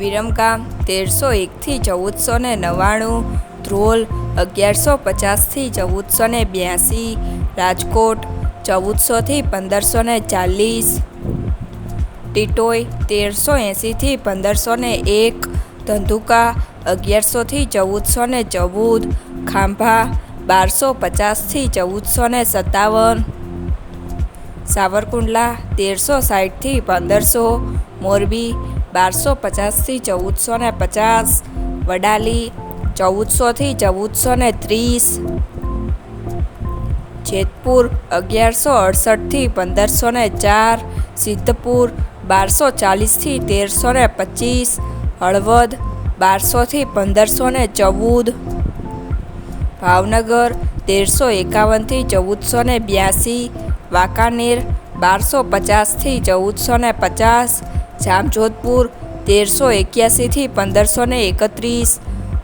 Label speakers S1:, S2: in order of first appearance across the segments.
S1: વિરમગામ તેરસો એકથી ચૌદસો ને નવ્વાણું, ધ્રોલ અગિયારસો પચાસથી ચૌદસો ને બ્યાસી, રાજકોટ ચૌદસોથી પંદરસો ને ચાલીસ ટીટોઈ તેરસો એંસીથી પંદરસો ને એક, ધંધુકા અગિયારસોથી ચૌદસો ને ચૌદ, ખાંભા બારસો પચાસથી ચૌદસો ને સત્તાવન, સાવરકુંડલા તેરસો સાઠથી પંદરસો, મોરબી બારસો પચાસથી ચૌદસો ને પચાસ, વડાલી ચૌદસોથી ચૌદસો ને ત્રીસ, જેતપુર અગિયારસો અડસઠથી પંદરસો ને ચાર, સિદ્ધપુર બારસો ચાલીસથી તેરસો ને પચીસ, હળવદ બારસોથી પંદરસો ને ચૌદ, ભાવનગર તેરસો એકાવનથી ચૌદસો ને બ્યાસી, વાંકાનેર બારસો પચાસથી ચૌદસો ને પચાસ જામજોધપુર તેરસો એક્યાસીથી પંદરસો ને એકત્રીસ,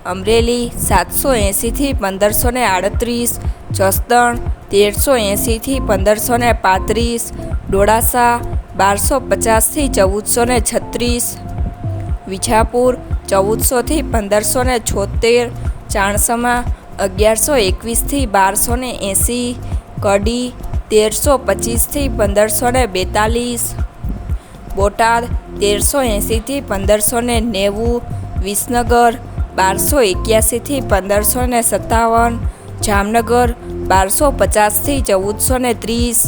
S1: અમરેલી સાતસો એંસીથી પંદરસો ને આડત્રીસ, જસદણ તેરસો એંસીથી પંદરસો ને પાંત્રીસ, ડોળાસા બારસો પચાસથી ચૌદસો ને છત્રીસ, વિજાપુર ચૌદસોથી પંદરસો ને છોતેર, ચાણસમા અગિયારસો એકવીસથી બારસો ને એંસી કડી તેરસો પચીસથી પંદરસો ને બેતાલીસ બોટાદ, તેરસો એંસીથી પંદરસો ને નેવું, વિસનગર, બારસો એક્યાસીથી પંદરસો ને સત્તાવન, જામનગર, બારસો પચાસથી ચૌદસો ને ત્રીસ.